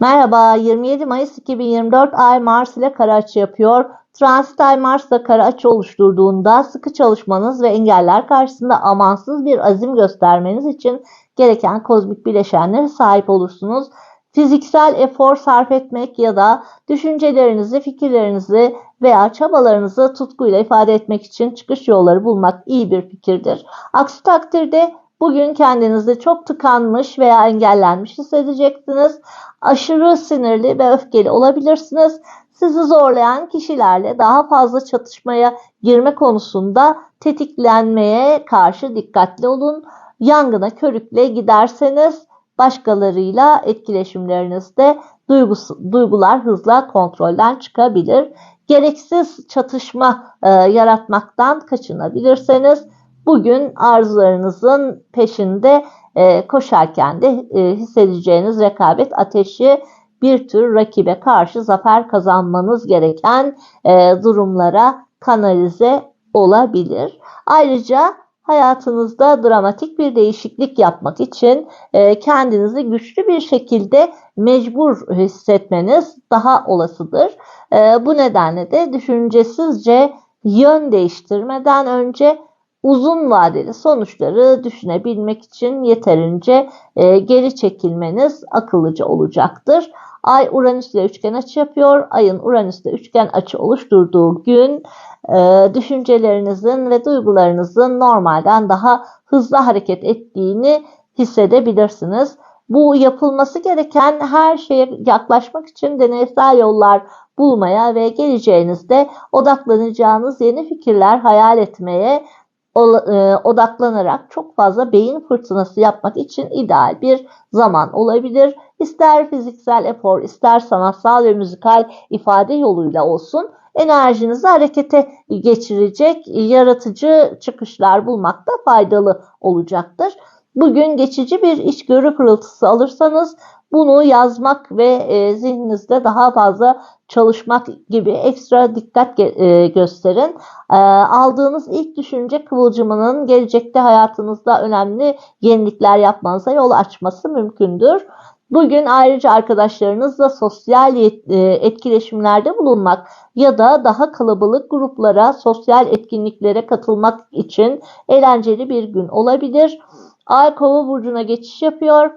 Merhaba, 27 Mayıs 2024 Ay Mars ile kara açı yapıyor. Transit Ay Mars'la kara açı oluşturduğunda sıkı çalışmanız ve engeller karşısında amansız bir azim göstermeniz için gereken kozmik bileşenlere sahip olursunuz. Fiziksel efor sarf etmek ya da düşüncelerinizi, fikirlerinizi veya çabalarınızı tutkuyla ifade etmek için çıkış yolları bulmak iyi bir fikirdir. Aksi takdirde bugün kendinizi çok tıkanmış veya engellenmiş hissedeceksiniz. Aşırı sinirli ve öfkeli olabilirsiniz. Sizi zorlayan kişilerle daha fazla çatışmaya girme konusunda tetiklenmeye karşı dikkatli olun. Yangına körükle giderseniz başkalarıyla etkileşimlerinizde duygus- duygular hızla kontrolden çıkabilir. Gereksiz çatışma e, yaratmaktan kaçınabilirseniz bugün arzularınızın peşinde e, koşarken de e, hissedeceğiniz rekabet ateşi bir tür rakibe karşı zafer kazanmanız gereken e, durumlara kanalize olabilir. Ayrıca hayatınızda dramatik bir değişiklik yapmak için e, kendinizi güçlü bir şekilde mecbur hissetmeniz daha olasıdır. E, bu nedenle de düşüncesizce yön değiştirmeden önce uzun vadeli sonuçları düşünebilmek için yeterince e, geri çekilmeniz akıllıca olacaktır. Ay Uranüs ile üçgen açı yapıyor. Ayın Uranüs ile üçgen açı oluşturduğu gün e, düşüncelerinizin ve duygularınızın normalden daha hızlı hareket ettiğini hissedebilirsiniz. Bu yapılması gereken her şeye yaklaşmak için deneysel yollar bulmaya ve geleceğinizde odaklanacağınız yeni fikirler hayal etmeye odaklanarak çok fazla beyin fırtınası yapmak için ideal bir zaman olabilir. İster fiziksel efor, ister sanatsal ve müzikal ifade yoluyla olsun enerjinizi harekete geçirecek yaratıcı çıkışlar bulmakta faydalı olacaktır. Bugün geçici bir içgörü pırıltısı alırsanız bunu yazmak ve e, zihninizde daha fazla çalışmak gibi ekstra dikkat e, gösterin. E, aldığınız ilk düşünce kıvılcımının gelecekte hayatınızda önemli yenilikler yapmanıza yol açması mümkündür. Bugün ayrıca arkadaşlarınızla sosyal e, etkileşimlerde bulunmak ya da daha kalabalık gruplara, sosyal etkinliklere katılmak için eğlenceli bir gün olabilir. Ay Kova burcuna geçiş yapıyor.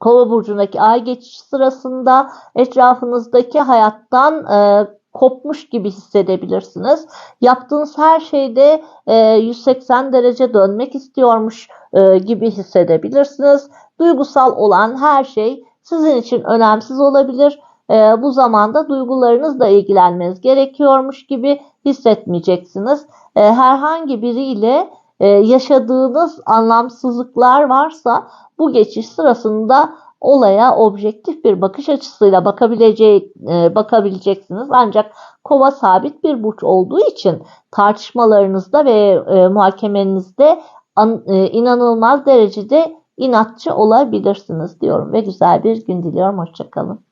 Kova burcundaki ay geçiş sırasında etrafınızdaki hayattan e, kopmuş gibi hissedebilirsiniz. Yaptığınız her şeyde e, 180 derece dönmek istiyormuş e, gibi hissedebilirsiniz. Duygusal olan her şey sizin için önemsiz olabilir. E, bu zamanda duygularınızla ilgilenmeniz gerekiyormuş gibi hissetmeyeceksiniz. E, herhangi biriyle e, yaşadığınız anlamsızlıklar varsa bu geçiş sırasında olaya objektif bir bakış açısıyla bakabilecek, e, bakabileceksiniz. Ancak kova sabit bir burç olduğu için tartışmalarınızda ve e, muhakemenizde e, inanılmaz derecede inatçı olabilirsiniz diyorum ve güzel bir gün diliyorum. Hoşçakalın.